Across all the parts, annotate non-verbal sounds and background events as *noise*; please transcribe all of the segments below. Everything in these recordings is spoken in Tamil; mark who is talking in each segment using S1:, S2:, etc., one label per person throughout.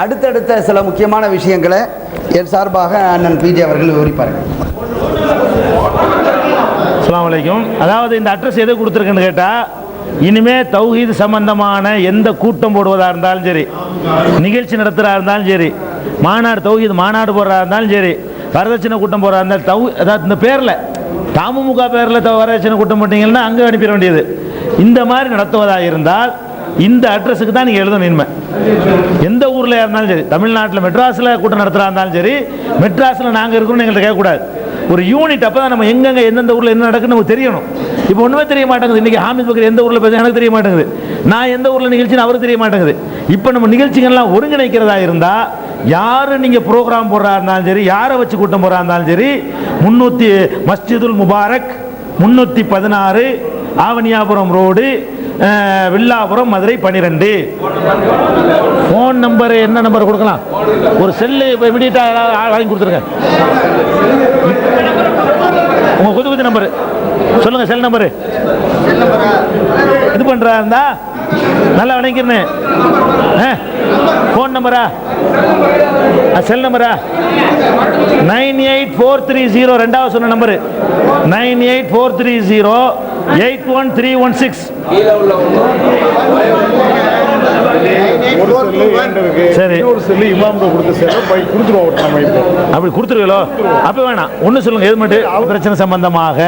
S1: அடுத்தடுத்த சில முக்கியமான விஷயங்களை என் சார்பாக அண்ணன் பிஜே அவர்கள் விவரிப்பார்கள்.
S2: அஸ்ஸலாமு அதாவது இந்த அட்ரஸ் எது கொடுத்துருக்குன்னு கேட்டால் இனிமே தௌஹீத் சம்பந்தமான எந்த கூட்டம் போடுவதா இருந்தாலும் சரி நிகழ்ச்சி நடத்துகிறா இருந்தாலும் சரி மாநாடு தௌஹீத் மாநாடு போடுறா இருந்தாலும் சரி வரதட்சணை கூட்டம் போடுறா இருந்தாலும் தௌ அதாவது இந்த பேரில் தாமுமுக பேரில் வரதட்சணை கூட்டம் போட்டீங்கன்னா அங்கே அனுப்பிட வேண்டியது. இந்த மாதிரி நடத்துவதாக இருந்தால் இந்த அட்ரஸுக்கு தான் நீங்கள் எழுதணும் இனிமே. எந்த ஊரில் இருந்தாலும் சரி தமிழ்நாட்டில் மெட்ராஸில் கூட்டம் நடத்துகிறா இருந்தாலும் சரி மெட்ராஸில் நாங்கள் இருக்கணும்னு எங்கள்கிட்ட கேட்கக்கூடாது. ஒரு யூனிட் அப்போ தான் நம்ம எங்கெங்க எந்தெந்த ஊரில் என்ன நடக்குன்னு நமக்கு தெரியணும். இப்போ ஒன்றுமே தெரிய மாட்டேங்குது. இன்றைக்கி ஹாமித் பக்கர் எந்த ஊரில் பேச எனக்கு தெரிய மாட்டேங்குது. நான் எந்த ஊரில் நிகழ்ச்சின்னு அவருக்கு தெரிய மாட்டேங்குது. இப்போ நம்ம நிகழ்ச்சிகள்லாம் ஒருங்கிணைக்கிறதா இருந்தால் யார் நீங்கள் ப்ரோக்ராம் போடுறா இருந்தாலும் சரி யாரை வச்சு கூட்டம் போடுறா இருந்தாலும் சரி முந்நூற்றி மஸ்ஜிதுல் முபாரக் முந்நூற்றி பதினாறு ஆவணியாபுரம் ரோடு வில்லாபுரம் மதுரை பன்னிரெண்டு ஃபோன் நம்பர் என்ன நம்பர் கொடுக்கலாம்? ஒரு செல்லு இப்போ இமீடியட்டாக வாங்கி கொடுத்துருங்க. உங்கள் குது நம்பரு. சொல்லுங்கள் செல் நம்பரு இது பண்ணுறா இருந்தா நல்லா வணங்கிருந்தேன் ஃபோன் நம்பரா செல் நம்பரா nine eight four three zero ரெண்டாவது சொன்ன number nine eight four three zero eight
S3: one three one six.
S2: சரி. அப்படி கொடுத்துருவீங்களோ? அப்போ வேணாம். ஒன்று சொல்லுங்க எது மட்டும்? பிரச்சனை சம்பந்தமாக.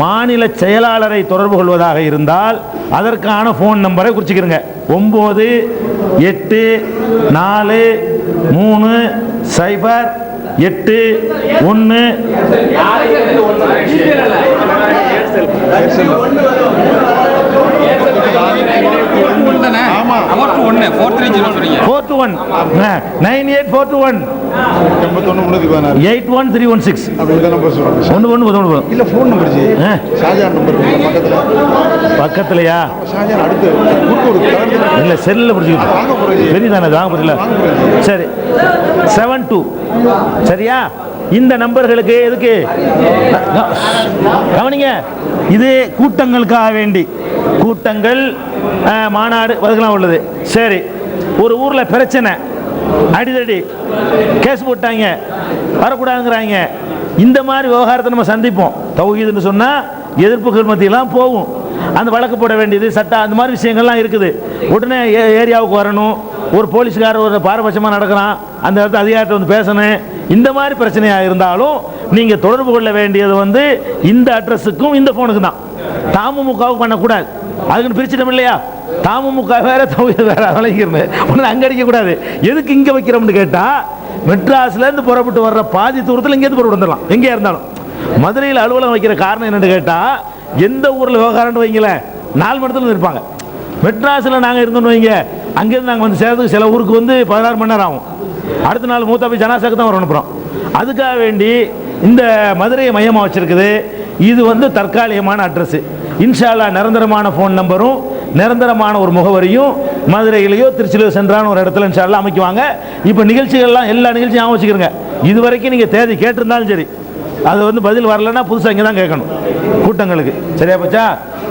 S2: மாநில செயலாளரை தொடர்பு கொள்வதாக இருந்தால் அதற்கான ஃபோன் நம்பரை குறிச்சிக்கிறங்க ஒம்பது எட்டு நாலு மூணு சைபர் எட்டு ஒன்று?
S4: ஃபோர் டூ ஒன்று four three zero
S2: four two one nine eight four two one
S3: எண்பத்தொன்று
S2: eight
S3: one three one six
S2: ஒன்று ஒன்று ஒன்று
S3: இல்லை ஃபோன் நம்பர். ஷாஜான் நம்பர் பக்கத்தில்.
S2: பக்கத்துலையா?
S3: ஷாஜான் அடுத்து
S2: இல்லை செல்லில் பிடிச்சிக்கிட்டு பெரியதானே வாங்க புரியல சரி செவன் டூ சரியா? இந்த நம்பர்களுக்கு எதுக்கு? க- கவனிங்க இது கூட்டங்களுக்காக வேண்டி. கூட்டங்கள் மாநாடு அதுக்கெல்லாம் உள்ளது. சரி ஒரு ஊரில் பிரச்சனை. அடிதடி கேஸ் போட்டாங்க. வரக்கூடாதுங்கிறாங்க. இந்த மாதிரி விவகாரத்தை நம்ம சந்திப்போம். தௌஹீதுன்னு சொன்னால் எதிர்ப்புகள் மத்தியெல்லாம் போகும். அந்த வழக்கு போட வேண்டியது சட்டம் அந்த மாதிரி விஷயங்கள்லாம் இருக்குது. உடனே ஏ- ஏரியாவுக்கு வரணும். ஒரு போலீஸ்காரர் ஒரு பாரபட்சமாக நடக்கிறான். அந்த இடத்துல அதிகாரத்தை வந்து பேசணும். இந்த மாதிரி பிரச்சனையாக இருந்தாலும் நீங்கள் தொடர்பு கொள்ள வேண்டியது வந்து இந்த அட்ரஸுக்கும் இந்த ஃபோனுக்கு தான். தாமுமுகவுக்கு பண்ணக்கூடாது. அதுக்குன்னு பிரிச்சிட்டோம் இல்லையா? தாமுமுக வேற தௌஹீது வேற. விளங்கிருந்து ஒன்று அங்கே அடிக்கக்கூடாது. எதுக்கு இங்கே வைக்கிறோம்னு கேட்டால் மெட்ராஸ்லேருந்து புறப்பட்டு வர்ற பாதி தூரத்தில் இங்கேருந்து புறப்பட்டு வந்துடலாம். எங்கேயா இருந்தாலும். மதுரையில் அலுவலகம் வைக்கிற காரணம் என்னென்னு கேட்டால் எந்த ஊரில் விவகாரம்னு வைங்களேன் நாலு மணி நேரத்தில் இருப்பாங்க. மெட்ராஸில் நாங்கள் இருந்தோம்னு வைங்க அங்கேருந்து நாங்கள் வந்து சேர்றதுக்கு சில ஊருக்கு வந்து பதினாறு மணி நேரம் ஆகும். அடுத்த நாள் மூத்தாப்பி ஜனாசாக்கு தான் வர அனுப்புகிறோம் அதுக்காக வேண்டி இந்த மதுரையை மையமாக வச்சுருக்குது. இது வந்து தற்காலிகமான அட்ரஸ்ஸு இன்ஷால்லா நிரந்தரமான ஃபோன் நம்பரும் நிரந்தரமான ஒரு முகவரியும் மதுரையிலையோ திருச்சியிலையோ சென்றான ஒரு இடத்துல இன்ஷால்லாம் அமைக்குவாங்க. இப்போ நிகழ்ச்சிகள்லாம் எல்லா நிகழ்ச்சியும் ஞாபகம் வச்சுக்கிறங்க. இது வரைக்கும் நீங்கள் தேதி கேட்டிருந்தாலும் சரி. அது வந்து பதில் வரலன்னா புதுசாக இங்கே தான் கேட்கணும். கூட்டங்களுக்கு. சரியா போச்சா?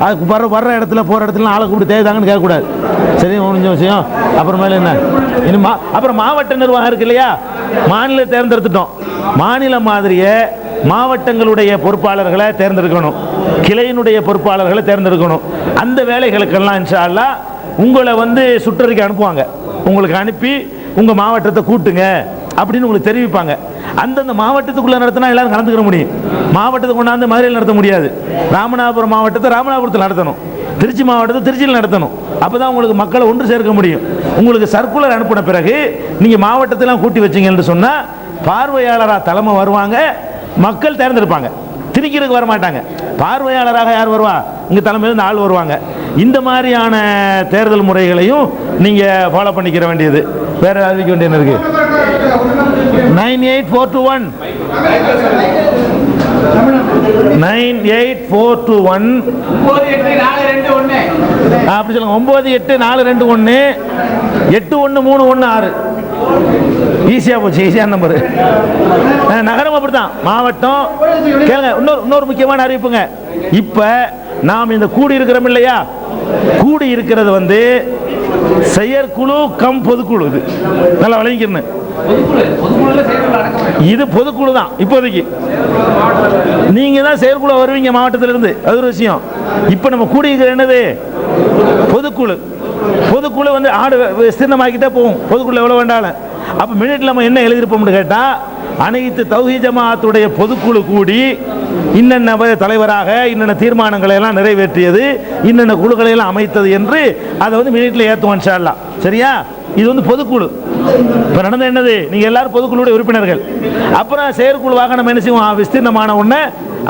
S2: அதுக்கு வர வர்ற இடத்துல போகிற இடத்துல ஆளை கூப்பிட்டு தேவைதாங்கன்னு கேட்கக்கூடாது. சரி முடிஞ்ச விஷயம் அப்புறமேல என்ன? இனி மா அப்புறம் மாவட்ட நிர்வாகம் இருக்கு இல்லையா? மாநில தேர்ந்தெடுத்துட்டோம். மாநில மாதிரியே மாவட்டங்களுடைய பொறுப்பாளர்களை தேர்ந்தெடுக்கணும். கிளையினுடைய பொறுப்பாளர்களை தேர்ந்தெடுக்கணும். அந்த வேலைகளுக்கெல்லாம் இன்ஷால்லா உங்களை வந்து சுற்றறிக்கை அனுப்புவாங்க. உங்களுக்கு அனுப்பி உங்கள் மாவட்டத்தை கூட்டுங்க அப்படின்னு உங்களுக்கு தெரிவிப்பாங்க. அந்தந்த மாவட்டத்துக்குள்ள நடத்தினா எல்லாரும் கலந்துக்கிற முடியும். மாவட்டத்தை கொண்டாந்து மதுரையில் நடத்த முடியாது. ராமநாதபுரம் மாவட்டத்தை ராமநாதபுரத்தில் நடத்தணும். திருச்சி மாவட்டத்தை திருச்சியில் நடத்தணும். அப்போ தான் உங்களுக்கு மக்களை ஒன்று சேர்க்க முடியும். உங்களுக்கு சர்க்குலர் அனுப்பின பிறகு நீங்கள் மாவட்டத்தெல்லாம் கூட்டி வச்சீங்கன்னு சொன்னால் பார்வையாளராக தலைமை வருவாங்க. மக்கள் தேர்ந்தெடுப்பாங்க. திணிக்கிறதுக்கு வர மாட்டாங்க பார்வையாளராக யார் வருவா? இங்கே தலைமையிலிருந்து ஆள் வருவாங்க. இந்த மாதிரியான தேர்தல் முறைகளையும் நீங்கள் ஃபாலோ பண்ணிக்கிற வேண்டியது. வேறு அறிவிக்க வேண்டியது இருக்குது nine eight four two one. Nine eight four two one. அப்படி சொல்லுங்க. ஒம்பது எட்டு நாலு ரெண்டு ஒன்று. எட்டு ஒன்று மூணு ஒன்று ஆறு. ஈஸியாக போச்சு ஈஸியான நம்பர் நகரம் அப்படித்தான். மாவட்டம். கேளுங்க இன்னொரு இன்னொரு முக்கியமான அறிவிப்புங்க. இப்போ நாம் இந்த கூடி இருக்கிறோம் இல்லையா? கூடி இருக்கிறது வந்து செயற்குழு கம் பொதுக்குழு இது. நல்லா விளங்கிக்கணும். இது பொதுக்குழு தான் இப்போதைக்கு. நீங்க தான் செயற்குழு வருவீங்க மாவட்டத்துல இருந்து அது ஒரு விஷயம். இப்போ நம்ம கூடியிருக்கிற என்னது? பொதுக்குழு. பொதுக்குழு வந்து ஆடு விஸ்தீர்ணமாக்கிட்டே போகும். பொதுக்குழு எவ்வளோ வேண்டாலும். அப்போ மினிட்ல நம்ம என்ன எழுதியிருப்போம்னு கேட்டால் அனைத்து தௌஹி ஜமாத்துடைய பொதுக்குழு கூடி இன்னென்ன தலைவராக இன்னென்ன தீர்மானங்களை எல்லாம் நிறைவேற்றியது இன்னென்ன குழுக்களை எல்லாம் அமைத்தது என்று அதை வந்து மினிட்ல ஏற்றுவோம் இன்ஷா சரியா? இது வந்து பொதுக்குழு. இப்போ நடந்த என்னது? நீங்க எல்லாரும் பொதுக்குழுடைய உறுப்பினர்கள். அப்புறம் செயற்குழுவாக நம்ம என்ன செய்வோம்? விஸ்தீர்ணமான உடனே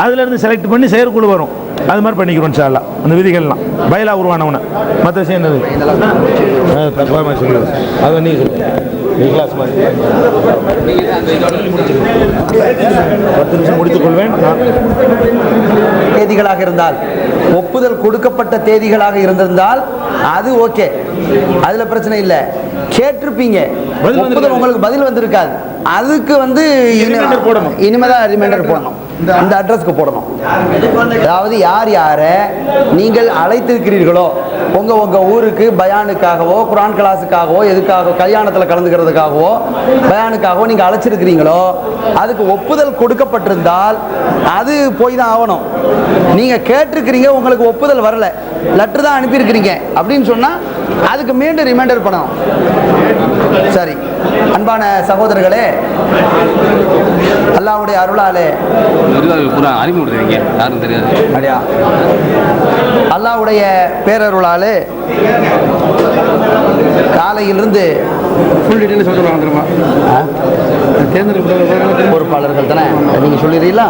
S2: அதுல இருந்து செலக்ட் பண்ணி செயற்குழு வரும். அது மாதிரி பண்ணிக்கிறோம் அல்லாஹ் அந்த விதிகள்லாம். பயிலா உருவான உடனே. மற்ற விஷயம் என்னது? தப்பாக சொல்லுது அதை நீ சொல்லு நீ கிளாஸ் பத்து நிமிஷம் முடித்துக் கொள்வேன். நான்
S1: தேதிகளாக இருந்தால் ஒப்புதல் கொடுக்கப்பட்ட தேதிகளாக இருந்திருந்தால் அது ஓகே அதுல பிரச்சனை இல்லை. கேட்டிருப்பீங்க.
S2: வந்திருக்காது.
S1: உங்களுக்கு பதில் வந்திருக்காது. அதுக்கு வந்து
S2: போடணும்.
S1: இனிமேதான் ரிமைண்டர் போடணும். இந்த அட்ரஸ்க்கு போடணும். அதாவது யார் யாரை நீங்கள் அழைத்திருக்கிறீர்களோ உங்க உங்க ஊருக்கு பயானுக்காகவோ குரான் கிளாஸுக்காகவோ எதுக்காகவோ கல்யாணத்தில் கலந்துக்கிறதுக்காகவோ பயானுக்காகவோ நீங்க அழைச்சிருக்கிறீங்களோ அதுக்கு ஒப்புதல் கொடுக்கப்பட்டிருந்தால் அது போய் தான் ஆகணும். நீங்க கேட்டிருக்கிறீங்க உங்களுக்கு ஒப்புதல் வரல. லெட்டர் தான் அனுப்பியிருக்கிறீங்க. அப்படின்னு சொன்னா அதுக்கு மீண்டும் ரிமைண்டர் பண்ணணும். சரி அன்பான சகோதரர்களே அல்லாஹ்வுடைய அருளாலே அப்படியா அல்லாஹ்வுடைய பேரருளாலே காலையிலிருந்து பொறுப்பாளர்கள் தானே நீங்க சொல்லிடுறீங்களா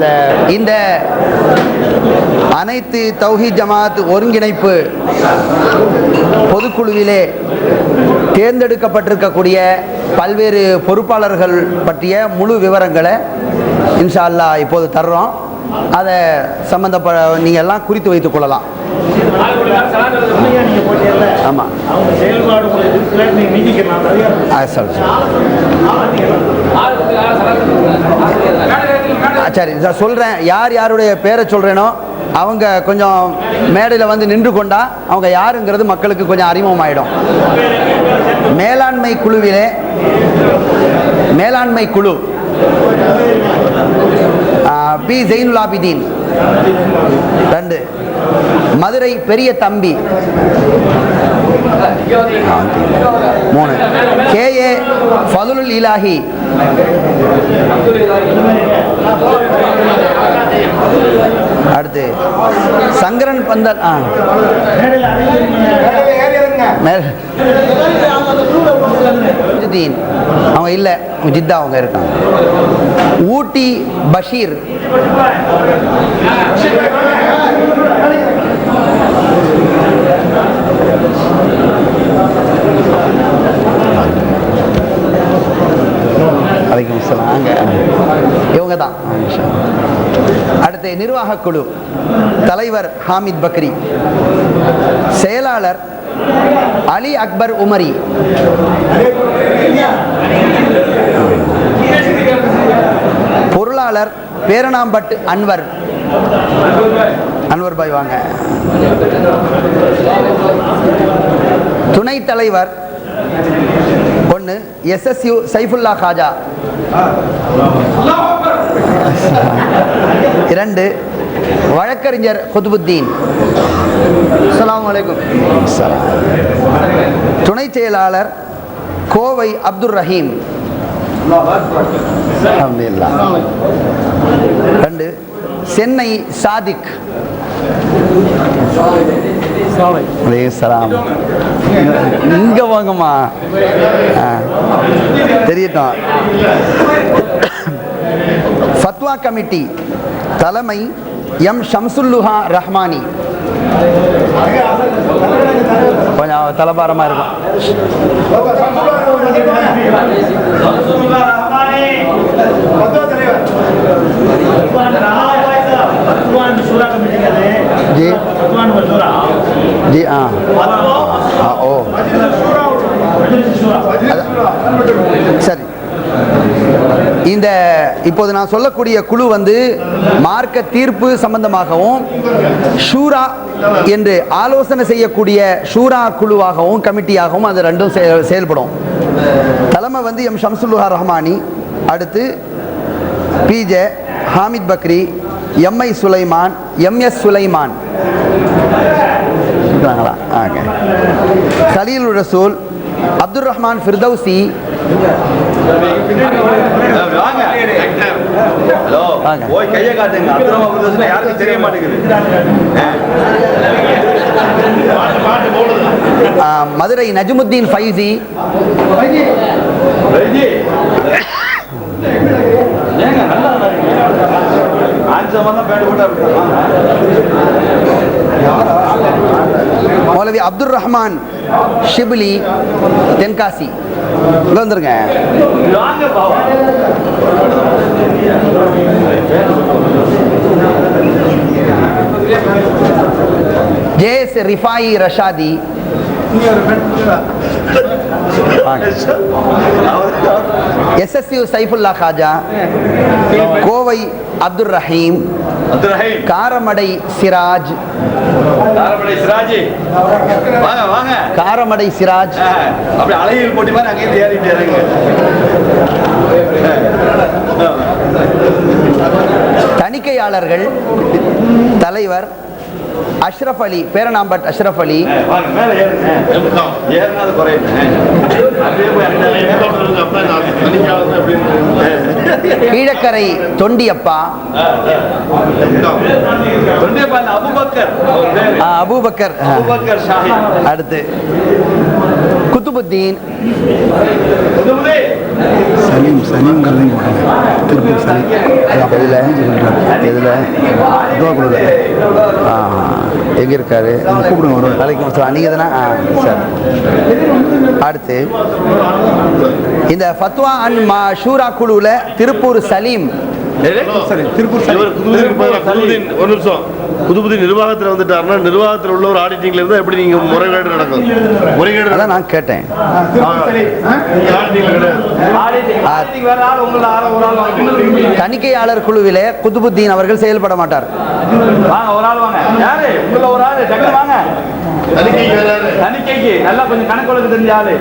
S1: அந்த இந்த அனைத்து தௌஹி ஜமாத் ஒருங்கிணைப்பு பொதுக்குழுவிலே தேர்ந்தெடுக்கப்பட்டிருக்கக்கூடிய பல்வேறு பொறுப்பாளர்கள் பற்றிய முழு விவரங்களை இன்ஷா அல்லா இப்போது தர்றோம். அதை சம்பந்தப்ப நீங்கள் எல்லாம் குறித்து வைத்துக் கொள்ளலாம். ஆமாம்
S2: அவங்க
S1: சரி நான் சொல்கிறேன் யார் யாருடைய பேரை சொல்கிறேனோ அவங்க கொஞ்சம் மேடையில் வந்து நின்று கொண்டா அவங்க யாருங்கிறது மக்களுக்கு கொஞ்சம் அறிமுகமாயிடும். மேலாண்மை குழுவிலே மேலாண்மை குழு பி ஜெயினுல் ஆபிதீன் ரெண்டு. மதுரை பெரிய தம்பி. மூணு. கே. ஏ. ஃபதுலுல் இலாஹி. அடுத்து சங்கரன் பந்தல் ஆ. முஜிதீன். அவங்க இல்லை ஜித்தா அவங்க இருக்காங்க. ஊட்டி பஷீர். வலைக்கம் இவங்க தான் அடுத்து நிர்வாக குழு. தலைவர் ஹாமித் பக்ரி. செயலாளர் அலி அக்பர் உமரி. பொருளாளர் பேரணாம்பட்டு அன்வர். அன்வர் பாய் வாங்க. துணைத் தலைவர் ஒன்று எஸ்எஸ்யு சைஃபுல்லா காஜா. இரண்டு வழக்கறிஞர் குதுபுத்தீன். அஸ்ஸலாமு அலைக்கும். துணை செயலாளர் கோவை அப்துல் ரஹீம் அல்ஹம்துலில்லாஹ். சென்னை சாதிக். இங்க வாங்கம்மா. தெரியட்டும். ஃபத்வா கமிட்டி தலைமை எம் ஷம்சுல்லுஹா ரஹ்மானி. கொஞ்சம் தலபாரமா இருக்கும். ரஹ்மானி. जी जी हाँ हाँ ओ அது- சரி இந்த இப்போது நான் சொல்லக்கூடிய குழு வந்து மார்க்க தீர்ப்பு சம்பந்தமாகவும் ஷூரா என்று ஆலோசனை செய்யக்கூடிய ஷூரா குழுவாகவும் கமிட்டியாகவும் அது ரெண்டும் செய- செயல்படும் தலைமை வந்து எம் ஷம்சுல்லுஹா ரஹ்மானி அடுத்து PJ Hamid Bakri MI Sulaiman MS Sulaiman இருக்கிறாங்களா ஓகே கலீல் ரசூல் அப்துல் ரஹ்மான் ஃபிர்தௌசி. மதுரை நஜ்முத்தீன் ஃபைசி. மௌலவி அப்துல் ரஹ்மான் ஷிப்லி தென்காசி உள்ள வந்துருங்க ஜேஎஸ் ரிஃபாயி ரஷாதி எஸ்எஸ்யூ சைஃபுல்லா காஜா கோவை அப்துல் ரஹீம் காரமடை சிராஜ். காரமடை சிராஜ். தணிக்கையாளர்கள் தலைவர் அஷ்ரஃப் அலி பேரணாம்பட் அஷ்ரஃப் அலி. *laughs* கீழக்கரை தொண்டியப்பா.
S5: அபுபக்கர் அவர் பேரு.
S1: ஆ, அபூபக்கர். ஆ.
S5: அபுபக்கர் ஷாஹி.
S1: அடுத்து. குத்துபுத்தீன்.
S3: சலீம் சலீம். கல்லையும் போடுங்க திருப்பூர் சலீம்
S1: எதில் எதில் ஆ எங்கே இருக்காரு?
S3: கூப்பிடுங்க ஒரு
S1: வலைக்கம் அஸ்ஸலாம் நீங்கள் தானே? ஆ சரி. அடுத்து இந்த ஃபத்வா அண்ட் மா ஷூரா குழுவில் திருப்பூர் சலீம்.
S3: சரி திருப்பூர் சலீம்.
S6: குதுபுதீன் ஒரு நிமிஷம். குதுபுதீன் நிர்வாகத்தில் வந்துட்டாருன்னா நிர்வாகத்தில் உள்ள ஒரு ஆடிட்டிங்ல இருந்தா எப்படி நீங்க முறைகேடு நடக்கும்? முறைகேடு
S1: அதான் நான் கேட்டேன். தணிக்கையாளர் குழுவிலே குத்துபுத்தீன் அவர்கள் செயல்பட மாட்டார்.
S5: வாங்க ஒரு ஆள் வாங்க. யாரு? உங்கள ஒரு ஆளு. டக்குனு வாங்க.
S6: தணிக்கைக்கு
S5: நல்லா கொஞ்சம் கணக்கு வழக்கு தெரிஞ்ச ஆளு.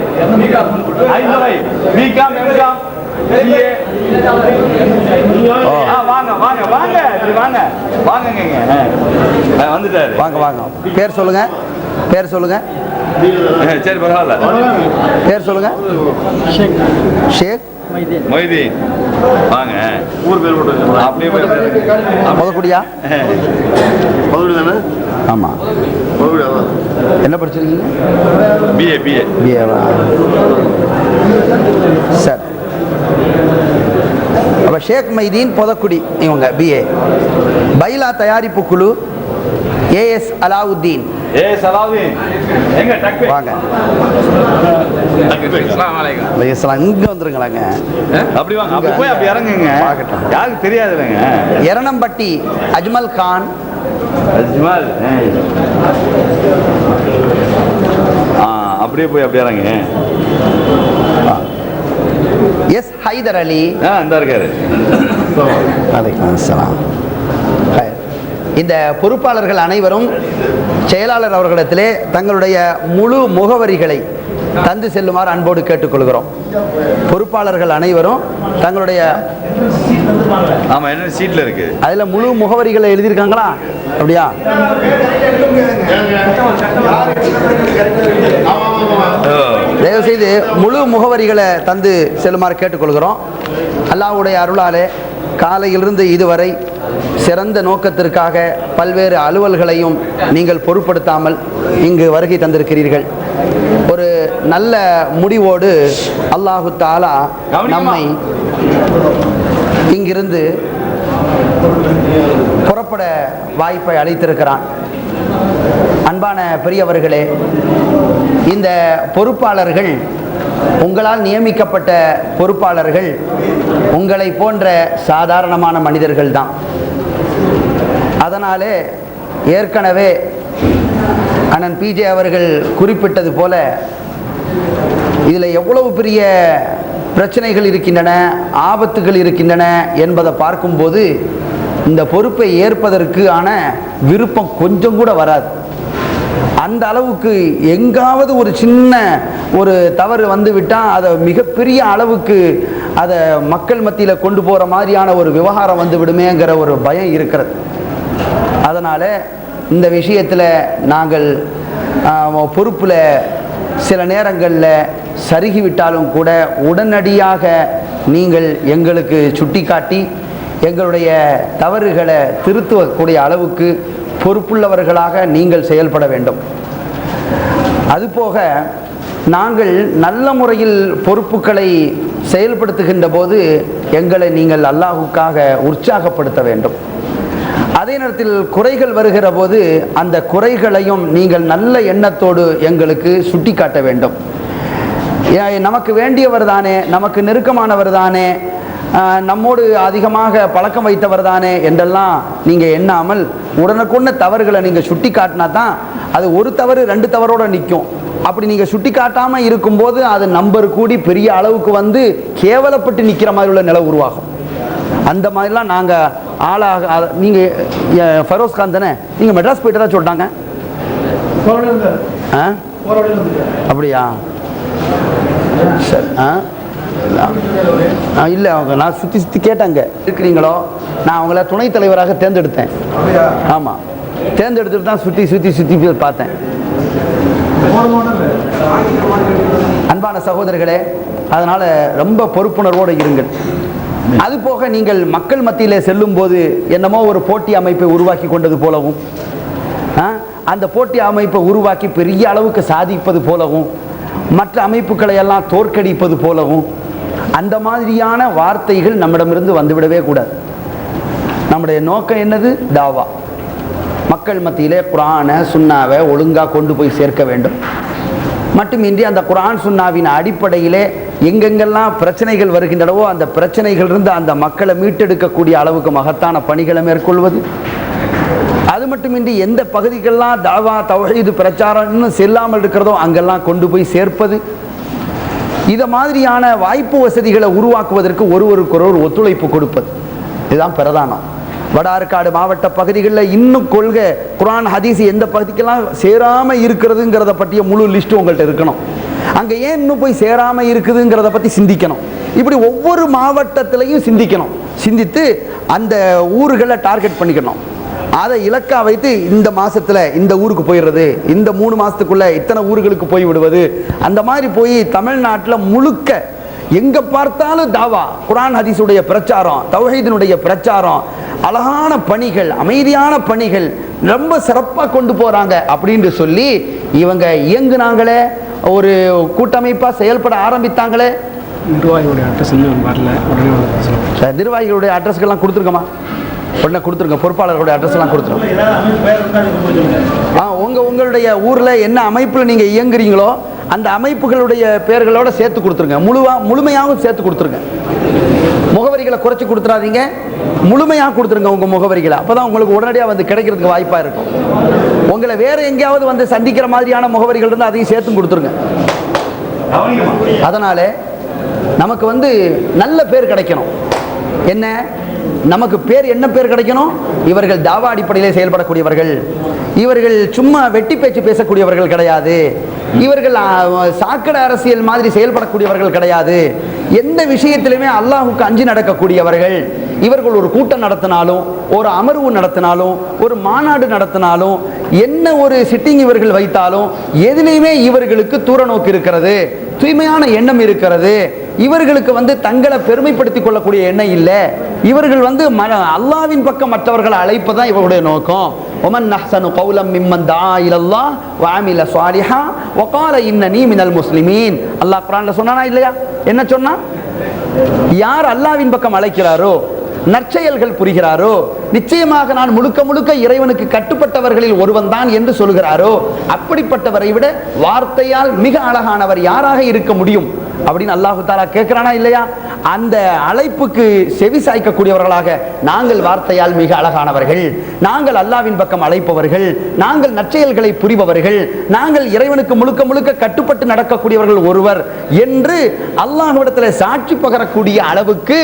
S5: பிகாம் எம்காம் வாங்க வாங்க வாங்க. வாங்க. வாங்கங்க வந்துட்டாரு.
S1: வாங்க வாங்க. பேர் சொல்லுங்க. பேர் சொல்லுங்க.
S5: சரி பரவாயில்ல.
S1: பேர் சொல்லுங்க. ஷேக்.
S5: மொய்தீன். வாங்க.
S6: ஊர் பேர் போட்டு
S5: அப்படியே.
S1: முதக்குடியா
S6: தானே
S1: ஆமாம் என்ன படிச்சிருக்கீங்க?
S5: பிஏ பிஏ
S1: பிஏவா சார். அப்போ ஷேக் மைதீன் பொதக்குடி இவங்க பிஏ பைலா தயாரிப்பு குழு ஏஎஸ் அலாவுத்தீன்.
S5: டக்கு
S1: வாங்க. இங்கே வந்துருங்களாங்க.
S5: அப்படி வாங்க. அப்படி போய் அப்படி இறங்குங்க. யாருக்கு தெரியாதுல்லங்க
S1: எரணம்பட்டி அஜ்மல் கான்.
S5: அஜ்மல் ஆ அப்படியே போய் அப்படி இறங்க
S1: எஸ் ஹைதர் அலி
S5: இருக்காரு
S1: வலைக்கம் அஸ்ஸலாம். ஹாய். இந்த பொறுப்பாளர்கள் அனைவரும் செயலாளர் அவர்களிடத்திலே தங்களுடைய முழு முகவரிகளை தந்து செல்லுமாறு அன்போடு கேட்டுக்கொள்கிறோம். பொறுப்பாளர்கள் அனைவரும் தங்களுடைய
S5: ஆமா என்ன சீட்ல இருக்கு?
S1: அதில் முழு முகவரிகளை எழுதியிருக்காங்களா? அப்படியா? தயவுசெய்து முழு முகவரிகளை தந்து செல்லுமாறு கேட்டுக்கொள்கிறோம். அல்லாஹ்வுடைய அருளாலே காலையிலிருந்து இதுவரை சிறந்த நோக்கத்திற்காக பல்வேறு அலுவல்களையும் நீங்கள் பொருட்படுத்தாமல் இங்கு வருகை தந்திருக்கிறீர்கள். ஒரு நல்ல முடிவோடு அல்லாஹு தாலா நம்மை இங்கிருந்து புறப்பட வாய்ப்பை அளித்திருக்கிறான். அன்பான பெரியவர்களே இந்த பொறுப்பாளர்கள் உங்களால் நியமிக்கப்பட்ட பொறுப்பாளர்கள் உங்களை போன்ற சாதாரணமான மனிதர்கள் தான். அதனாலே ஏற்கனவே அண்ணன் பிஜே அவர்கள் குறிப்பிட்டது போல இதில் எவ்வளவு பெரிய பிரச்சனைகள் இருக்கின்றன ஆபத்துகள் இருக்கின்றன என்பதை பார்க்கும்போது இந்த பொறுப்பை ஏற்பதற்கு ஆன விருப்பம் கொஞ்சம் கூட வராது. அந்த அளவுக்கு எங்காவது ஒரு சின்ன ஒரு தவறு வந்து விட்டால் அதை மிகப்பெரிய அளவுக்கு அதை மக்கள் மத்தியில் கொண்டு போகிற மாதிரியான ஒரு விவகாரம் வந்து விடுமேங்கிற ஒரு பயம் இருக்கிறது. அதனால் இந்த விஷயத்தில் நாங்கள் பொறுப்பில் சில நேரங்களில் சருகிவிட்டாலும் கூட உடனடியாக நீங்கள் எங்களுக்கு சுட்டிக்காட்டி எங்களுடைய தவறுகளை திருத்துவக்கூடிய அளவுக்கு பொறுப்புள்ளவர்களாக நீங்கள் செயல்பட வேண்டும். அதுபோக நாங்கள் நல்ல முறையில் பொறுப்புகளை செயல்படுத்துகின்ற போது எங்களை நீங்கள் அல்லாஹுக்காக உற்சாகப்படுத்த வேண்டும். அதே நேரத்தில் குறைகள் வருகிற போது அந்த குறைகளையும் நீங்கள் நல்ல எண்ணத்தோடு எங்களுக்கு சுட்டிக்காட்ட வேண்டும். நமக்கு வேண்டியவர் தானே நமக்கு நெருக்கமானவர் தானே நம்மோடு அதிகமாக பழக்கம் வைத்தவர் தானே என்றெல்லாம் நீங்கள் எண்ணாமல் உடனுக்குடனே தவறுகளை நீங்கள் சுட்டி காட்டினா தான் அது ஒரு தவறு ரெண்டு தவறோட நிற்கும். அப்படி நீங்கள் சுட்டி காட்டாமல் இருக்கும்போது அது நம்பர் கூடி பெரிய அளவுக்கு வந்து கேவலப்பட்டு நிற்கிற மாதிரி உள்ள நிலை உருவாகும். அந்த மாதிரிலாம் நாங்கள் ஆளாக நீங்கள் ஃபரோஸ் கான் தானே? நீங்கள் மெட்ராஸ் போயிட்டு தான் சொல்லிட்டாங்க. ஆ? அப்படியா? சரி ஆ? இல்லை அவங்க நான் சுற்றி சுற்றி கேட்டாங்க. இருக்கிறீங்களோ? நான் அவங்கள துணைத் தலைவராக தேர்ந்தெடுத்தேன். ஆமாம் தேர்ந்தெடுத்துட்டு தான் சுற்றி சுற்றி சுற்றி போய் பார்த்தேன். அன்பான சகோதரர்களே அதனால் ரொம்ப பொறுப்புணர்வோடு இருங்கள். அதுபோக நீங்கள் மக்கள் மத்தியில் செல்லும்போது என்னமோ ஒரு போட்டி அமைப்பை உருவாக்கி கொண்டது போலவும் அந்த போட்டி அமைப்பை உருவாக்கி பெரிய அளவுக்கு சாதிப்பது போலவும் மற்ற அமைப்புகளை எல்லாம் தோற்கடிப்பது போலவும் அந்த மாதிரியான வார்த்தைகள் நம்மிடமிருந்து வந்துவிடவே கூடாது. நம்முடைய நோக்கம் என்னது? தாவா. மக்கள் மத்தியிலே குரானை சுண்ணாவை ஒழுங்காக கொண்டு போய் சேர்க்க வேண்டும். மட்டுமின்றி அந்த குரான் சுண்ணாவின் அடிப்படையிலே எங்கெங்கெல்லாம் பிரச்சனைகள் வருகின்றனவோ அந்த பிரச்சனைகளிலிருந்து அந்த மக்களை மீட்டெடுக்கக்கூடிய அளவுக்கு மகத்தான பணிகளை மேற்கொள்வது. அது மட்டுமின்றி எந்த பகுதிகளெலாம் தாவா தவஹீது பிரச்சாரம் இன்னும் செல்லாமல் இருக்கிறதோ அங்கெல்லாம் கொண்டு போய் சேர்ப்பது. இதை மாதிரியான வாய்ப்பு வசதிகளை உருவாக்குவதற்கு ஒருவருக்கொருவர் ஒத்துழைப்பு கொடுப்பது. இதுதான் பிரதானம். வட ஆற்காடு மாவட்ட பகுதிகளில் இன்னும் கொள்கை குரான் ஹதீஸ் எந்த பகுதிக்கெல்லாம் சேராமல் இருக்கிறதுங்கிறத பற்றிய முழு லிஸ்ட் உங்கள்கிட்ட இருக்கணும். அங்கே ஏன் இன்னும் போய் சேராமல் இருக்குதுங்கிறத பற்றி சிந்திக்கணும். இப்படி ஒவ்வொரு மாவட்டத்திலையும் சிந்திக்கணும். சிந்தித்து அந்த ஊர்களை டார்கெட் பண்ணிக்கணும். அதை இலக்கா வைத்து இந்த மாசத்துல இந்த ஊருக்கு போயிடுறது இந்த மூணு மாசத்துக்குள்ள இத்தனை ஊர்களுக்கு போய் விடுவது அந்த மாதிரி போய் தமிழ்நாட்டில் முழுக்க எங்க பார்த்தாலும் தாவா குரான் ஹதீஸுடைய பிரச்சாரம் தௌஹீதினுடைய பிரச்சாரம் அழகான பணிகள் அமைதியான பணிகள் ரொம்ப சிறப்பாக கொண்டு போறாங்க அப்படின்னு சொல்லி இவங்க இயங்குனாங்களே ஒரு கூட்டமைப்பா செயல்பட ஆரம்பித்தாங்களே.
S3: நிர்வாகியோடைய அட்ரஸ் வரல.
S1: நிர்வாகிகளுடைய அட்ரஸ்க்கெல்லாம் கொடுத்துருக்கோமா? உடனே கொடுத்துருங்க. பொறுப்பாளர்களுடைய அட்ரஸ் எல்லாம் கொடுத்துருங்க. ஆ உங்கள் உங்களுடைய ஊரில் என்ன அமைப்பில் நீங்கள் இயங்குறீங்களோ அந்த அமைப்புகளுடைய பெயர்களோட சேர்த்து கொடுத்துருங்க. முழுவா முழுமையாகவும் சேர்த்து கொடுத்துருங்க. முகவரிகளை குறைச்சி கொடுத்துறாதீங்க. முழுமையாக கொடுத்துருங்க உங்கள் முகவரிகளை. அப்பதான் உங்களுக்கு உடனடியாக வந்து கிடைக்கிறதுக்கு வாய்ப்பாக இருக்கும். உங்களை வேறு எங்கேயாவது வந்து சந்திக்கிற மாதிரியான முகவரிகள் இருந்தால் அதையும் சேர்த்து கொடுத்துருங்க. அதனால் நமக்கு வந்து நல்ல பேர் கிடைக்கணும். என்ன? நமக்கு பேர் என்ன பேர் கிடைக்கணும்? இவர்கள் தாவா அடிப்படையிலே செயல்படக்கூடியவர்கள். இவர்கள் சும்மா வெட்டி பேச்சு பேசக்கூடியவர்கள் கிடையாது. இவர்கள் சாக்கடை அரசியல் மாதிரி செயல்படக்கூடியவர்கள் கிடையாது. எந்த விஷயத்திலுமே அல்லாஹுக்கு அஞ்சு நடக்கக்கூடியவர்கள். இவர்கள் ஒரு கூட்டம் நடத்தினாலும் ஒரு அமர்வு நடத்தினாலும் ஒரு மாநாடு நடத்தினாலும் என்ன ஒரு சிட்டிங் இவர்கள் வைத்தாலும் எதிலையுமே இவர்களுக்கு தூர நோக்கு இருக்கிறது தூய்மையான எண்ணம் இருக்கிறது. இவர்களுக்கு வந்து தங்களை பெருமைப்படுத்திக் கொள்ளக்கூடிய எண்ணம் இல்லை. இவர்கள் வந்து ம அல்லாவின் பக்கம் மற்றவர்களை அழைப்பதுதான் இவருடைய நோக்கம். ஒமன் நஹ்சனு கௌலம் மிம்மன் தா வாமில வஅமில ஸாலிஹா இன்ன இன்னனி மினல் முஸ்லிமீன். அல்லாஹ் குரான்ல சொன்னானா இல்லையா? என்ன சொன்னா யார் அல்லாவின் பக்கம் அழைக்கிறாரோ நற்செயல்கள் புரிகிறாரோ? நிச்சயமாக நான் முழுக்க முழுக்க இறைவனுக்கு கட்டுப்பட்டவர்களில் ஒருவன் தான் என்று சொல்கிறாரோ அப்படிப்பட்டவரை விட வார்த்தையால் மிக அழகானவர் யாராக இருக்க முடியும்? அப்படின்னு அல்லாஹு தாலா கேட்கிறானா இல்லையா? அந்த அழைப்புக்கு செவி சாய்க்கக்கூடியவர்களாக நாங்கள் வார்த்தையால் மிக அழகானவர்கள். நாங்கள் அல்லாவின் பக்கம் அழைப்பவர்கள். நாங்கள் நற்செயல்களை புரிபவர்கள். நாங்கள் இறைவனுக்கு முழுக்க முழுக்க கட்டுப்பட்டு நடக்கக்கூடியவர்கள் ஒருவர் என்று அல்லாஹ்விடத்தில் சாட்சி பகரக்கூடிய அளவுக்கு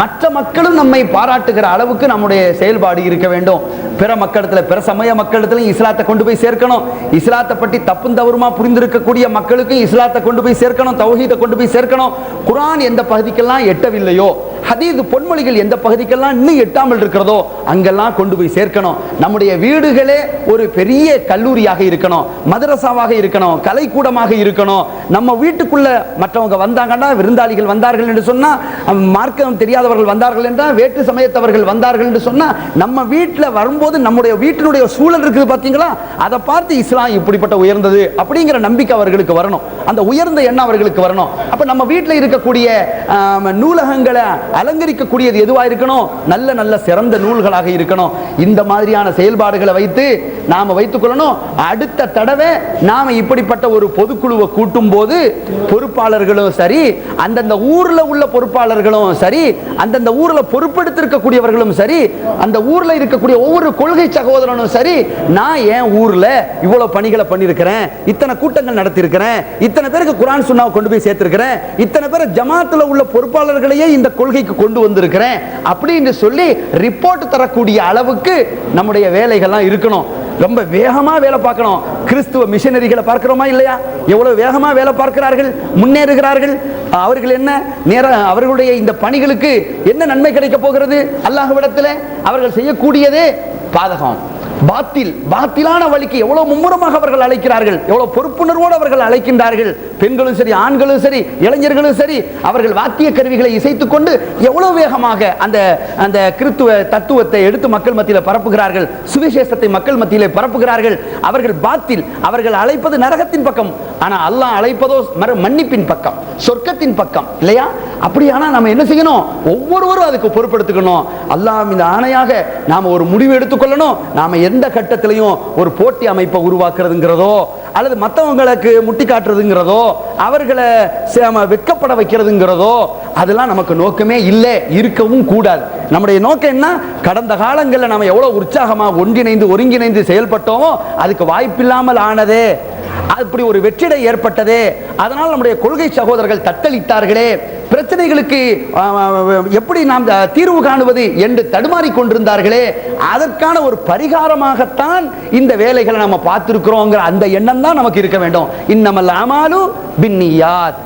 S1: மற்ற மக்களும் நம்மை பாராட்டுகிற அளவுக்கு நம்முடைய செயல்பாடு இருக்க வேண்டும். பிற மக்களிடத்தில் பிற சமய மக்களிடத்திலும் இஸ்லாத்தை கொண்டு போய் சேர்க்கணும். இஸ்லாத்தை பற்றி தப்பும் தவறுமா புரிந்திருக்கக்கூடிய மக்களுக்கும் இஸ்லாத்தை கொண்டு போய் சேர்க்கணும் தௌஹீதை கொண்டு போய் சேர்க்கணும். குரான் எந்த பகுதிக்கெல்லாம் எட்டவில்லையோ? ஹதீது பொன்மொழிகள் எந்த பகுதிக்கெல்லாம் இன்னும் எட்டாமல் இருக்கிறதோ அங்கெல்லாம் கொண்டு போய் சேர்க்கணும். நம்முடைய வீடுகளே ஒரு பெரிய கல்லூரியாக இருக்கணும். மதரசாவாக இருக்கணும். கலைக்கூடமாக இருக்கணும். நம்ம வீட்டுக்குள்ள மற்றவங்க வந்தாங்கன்னா விருந்தாளிகள் வந்தார்கள் என்று சொன்னால் மார்க்கம் தெரியாதவர்கள் வந்தார்கள் என்றால் வேற்று சமயத்தவர்கள் வந்தார்கள் என்று சொன்னால் நம்ம வீட்டில் வரும்போது நம்முடைய வீட்டினுடைய சூழல் இருக்குது பார்த்தீங்களா அதை பார்த்து இஸ்லாம் இப்படிப்பட்ட உயர்ந்தது அப்படிங்கிற நம்பிக்கை அவர்களுக்கு வரணும். அந்த உயர்ந்த எண்ணம் அவர்களுக்கு வரணும். அப்போ நம்ம வீட்டில் இருக்கக்கூடிய நூலகங்களை அலங்கரிக்கக்கூடியது எதுவா இருக்கணும்? நல்ல நல்ல சிறந்த நூல்களாக இருக்கணும். இந்த மாதிரியான செயல்பாடுகளை வைத்து நாம வைத்துக் கொள்ளணும். அடுத்த தடவை நாம இப்படிப்பட்ட ஒரு பொதுக்குழுவை கூட்டும் போது பொறுப்பாளர்களும் சரி அந்தந்த ஊர்ல உள்ள பொறுப்பாளர்களும் சரி அந்தந்த ஊர்ல பொறுப்பெடுத்திருக்கக்கூடியவர்களும் சரி அந்த ஊர்ல இருக்கக்கூடிய ஒவ்வொரு கொள்கை சகோதரனும் சரி நான் என் ஊர்ல இவ்வளவு பணிகளை பண்ணியிருக்கிறேன் இத்தனை கூட்டங்கள் நடத்தியிருக்கிறேன் இத்தனை பேருக்கு குரான் சுண்ணாவை கொண்டு போய் சேர்த்திருக்கிறேன் இத்தனை பேர் ஜமாத்துல உள்ள பொறுப்பாளர்களையே இந்த கொள்கை கொள்கைக்கு கொண்டு வந்திருக்கிறேன் அப்படின்னு சொல்லி ரிப்போர்ட் தரக்கூடிய அளவுக்கு நம்முடைய வேலைகள்லாம் இருக்கணும். ரொம்ப வேகமா வேலை பார்க்கணும். கிறிஸ்துவ மிஷனரிகளை பார்க்கிறோமா இல்லையா? எவ்வளவு வேகமா வேலை பார்க்கிறார்கள்? முன்னேறுகிறார்கள்? அவர்கள் என்ன நேர அவர்களுடைய இந்த பணிகளுக்கு என்ன நன்மை கிடைக்க போகிறது? அல்லாஹ் விடத்தில் அவர்கள் செய்யக்கூடியதே பாதகம். பாத்தில் பாத்திலான வழிக்கு எவ்வளவு மும்முரமாக அவர்கள் அழைக்கிறார்கள் எவ்வளவு பொறுப்புணர்வோடு அவர்கள் அழைக்கின்றார்கள். பெண்களும் சரி ஆண்களும் சரி இளைஞர்களும் சரி அவர்கள் வாத்திய கருவிகளை இசைத்துக் கொண்டு எவ்வளவு வேகமாக அந்த அந்த கிறித்துவ தத்துவத்தை எடுத்து மக்கள் மத்தியில் பரப்புகிறார்கள் சுவிசேஷத்தை மக்கள் மத்தியிலே பரப்புகிறார்கள். அவர்கள் பாத்தில் அவர்கள் அழைப்பது நரகத்தின் பக்கம் ஆனா அல்லாஹ் அழைப்பதோ மறு மன்னிப்பின் பக்கம் சொர்க்கத்தின் பக்கம் இல்லையா? அப்படியானா நம்ம என்ன செய்யணும்? ஒவ்வொருவரும் அதுக்கு பொறுப்பெடுத்துக்கணும். அல்லாஹ் இந்த ஆணையாக நாம் ஒரு முடிவு எடுத்துக்கொள்ளணும். நாம் எந்த கட்டத்திலையும் ஒரு போட்டி அமைப்பை உருவாக்குறதுங்கிறதோ அல்லது மற்றவங்களுக்கு முட்டி காட்டுறதுங்கிறதோ அவர்களை வெட்கப்பட வைக்கிறதுங்கிறதோ அதெல்லாம் நமக்கு நோக்கமே இல்லை இருக்கவும் கூடாது. நம்முடைய நோக்கம் என்ன? கடந்த காலங்களில் நம்ம எவ்வளோ உற்சாகமாக ஒன்றிணைந்து ஒருங்கிணைந்து செயல்பட்டோமோ அதுக்கு வாய்ப்பில்லாமல் ஆனதே. அப்படி ஒரு வெற்றிடை ஏற்பட்டதே. அதனால் நம்முடைய கொள்கை சகோதரர்கள் தத்தளித்தார்களே. பிரச்சனைகளுக்கு எப்படி நாம் தீர்வு காணுவது என்று தடுமாறி கொண்டிருந்தார்களே அதற்கான ஒரு பரிகாரமாகத்தான் இந்த வேலைகளை நம்ம பார்த்திருக்கிறோங்கிற அந்த எண்ணம் தான் நமக்கு இருக்க வேண்டும். இன்னமல் அமாலு பின்னியாத்.